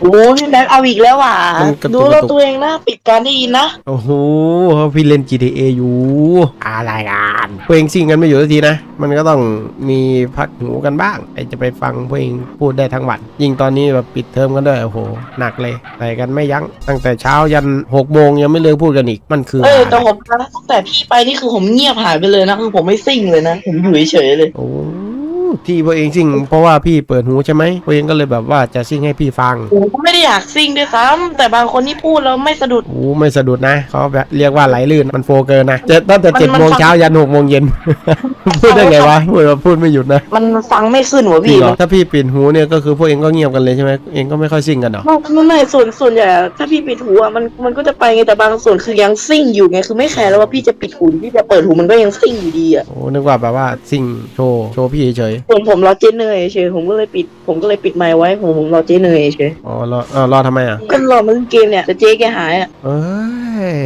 โอ้พี่แม็กเอาอีกแล้วว่ะมันกระตุก ดูแล้วกระตุกตัวเองนะปิดการได้ยินนะโอ้โหพี่เล่น GTA อยู่อะไรกันพวกเองซิ่งกันไม่อยู่สักทีนะ มันก็ต้องมีพักหูกันบ้างไอจะไปฟังพวกเองพูดได้ทั้งวัน ยิ่งตอนนี้แบบปิดเทอมกันด้วย โอ้โห หนักเลยไปกันไม่ยั้ง ตั้งแต่เช้ายันหกโมงยังไม่เลิกพูดกันอีก มันคือเอออะไรแต่ผมนะตั้งแต่พี่ไปนี่คือผมเงียบหายไปเลยนะคือผมไม่ซิ่งเลยนะผมอยู่เฉยๆเลย โอ้ ที่พวกเองซิ่งเพราะว่าพี่เปิดหูใช่ไหมพวกเองก็เลยแบบว่าจะซิ่งให้พี่ฟังผมก็ไม่ได้อยากซิ่งด้วยซ้ำแต่บางคนที่พูดแล้วไม่สะดุด โอ้ไม่สะดุดนะเขาแบบเรียกว่าไหลลื่นมันโฟเกินนะเจ็ดตั้งแต่มันเจ็ดมันโมงฟังเช้ายันหกโมงเย็น พูดได้ไงวะพูดแบบพูดไม่หยุดนะมันฟังไม่ขึ้นหัวจริพี่งเหรอถ้าพี่ปิดหูเนี่ยก็คือพวกเองก็เงียบกันเลยใช่ไหมเองก็ไม่ค่อยซิ่งกันเหรอไม่ไม่ไม่ส่วนส่วนใหญ่ถ้าพี่ปิดหูอะมันมันก็จะไปไงแต่บางส่วนคือยังซิ่งอยู่ไงคือไม่แคร์แล้วว่าพี่จะปิดหูหรือพี่จะเปิดหูมันก็ยังซิ่งอยู่ดีอะโอ้นึกว่าแบบว่าซิ่งโชว์โชว์พี่เฉยส่วนผมรอเจนเนยเฉยผมก็เลยปิด ผมก็เลยปิดไมค์ไว้ ผมผมรอเจนเนยเฉยอ๋อรอเออรอทำไมอะก็รอมันเล่นเกมเนี่ยแต่เจ๊แกหายอะเอ้ย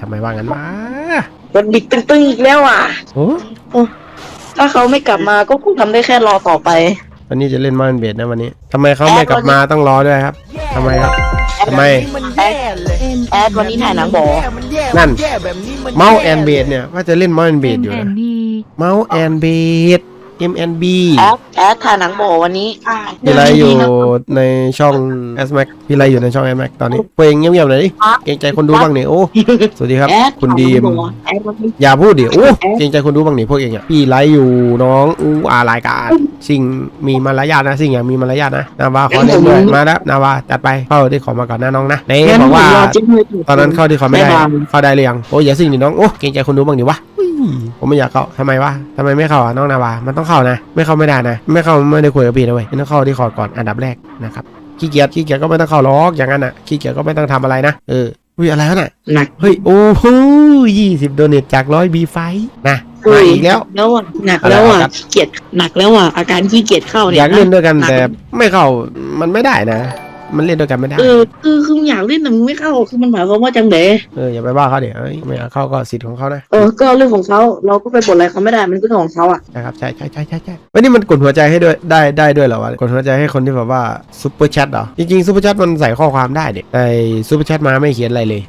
ทำไมว่างั้นวะมันบิดตึงๆอีกแล้วอะ โอ้ถ้าเขาไม่กลับมาก็คงทำได้แค่รอต่อไป วันนี้จะเล่นมาเป็นเบดนะวันนี้ทำไมเขาไม่กลับมาต้องรอด้วยครับทำไมครับ ทำไมแอดแอดวันนี้ถ่ายหนังบอนั่นเมาส์แอนเบดเนี่ยว่าจะเล่นเมาส์แอนเบดอยู่แอนะนดี้เมาส์แอนเบด MNB แอดแอดถ่ายหนังบอวันนี้พี่ไลฟ์อยู่ในช่อง S Max พี่ไลฟ์อยู่ในช่อง S Max ตอนนี้เพลงเงียบๆหน่อยดิเกรงใจคนดูบ้างนี่โอ้สวัสดีครับ แอดคุณดีมแอดวันนี้อย่าพูดดิโอ้เกรงใจคนดูบ้างนี่พวกเองอะพี่ไลฟ์อยู่น้องอู้อารายการ สิ่งมีมารยาทนะ สิ่งอย่างมีมารยาทนะนาวาขอเล่นด้วยมาแล้วนาวาจัดไปเข้าที่ขอมาก่อนนะน้องนะเน่งั้นบอกว่าผมรอเจ๊เนยยู่ตอนนั้นเข้าที่ขอไม่ได้บ๊ายบายเข้าได้หรือยังโอ้อย่าสิ่งดิน้องโอ้เกรงใจคนดูบ้างดิวะอุ้ย ผมไม่อยากเข้าทำไมวะทำไมไม่เข้าอะน้องนาวา มันต้องเข้านะ ไม่เข้าไม่ได้นะ ไม่เข้าไม่ได้คุยกับพี่นะเว้ยต้องเข้าที่ขอก่อนอันดับแรกนะครับ ขี้เกียจ ขี้เกียจก็ไม่ต้องเข้าล็อกอย่างนั้นอะ ขี้เกียจก็ไม่ต้องทำอะไรนะ เอออุ้ยอะไรวะน่ะหนัก เฮ้ย โอ้โหยี่สิบโดเนทจากร้อยบีไฟนะมาอีกแล้วแล้วอะหนักแล้วอะอะไรครับขี้เกียจหนักแล้วอะอาการขี้เกียจเข้าอเนี่ยยากเล่นด้วยกันหนักแต่ไม่เข้ามันไม่ได้นะ มันเล่นด้วยกันไม่ได้ เออคือคือมึงอยากเล่นแต่มึงไม่เข้าคือมันหมายความว่าจังเดเอออย่าไปว่าเขาเดี๋ยวเอ้ยไม่อยากเข้าก็สิทธิ์ของเขานะ เออก็เรื่องของเขาเราก็ไปบ่นอะไรเขาไม่ได้มันก็เรื่องของเขาอะนะครับใช่ใช่ใช่ใช่ใช่วันนี้มันกดหัวใจให้ด้วยได้ได้ด้วยเหรอวะกดหัวใจให้คนที่แบบว่าซุปเปอร์แชทเหรอจริงๆซุปเปอร์แชทมันใส่ข้อความได้เด็กแต่ซุปเปอร์แชทมาไม่เขียนอะไรเลย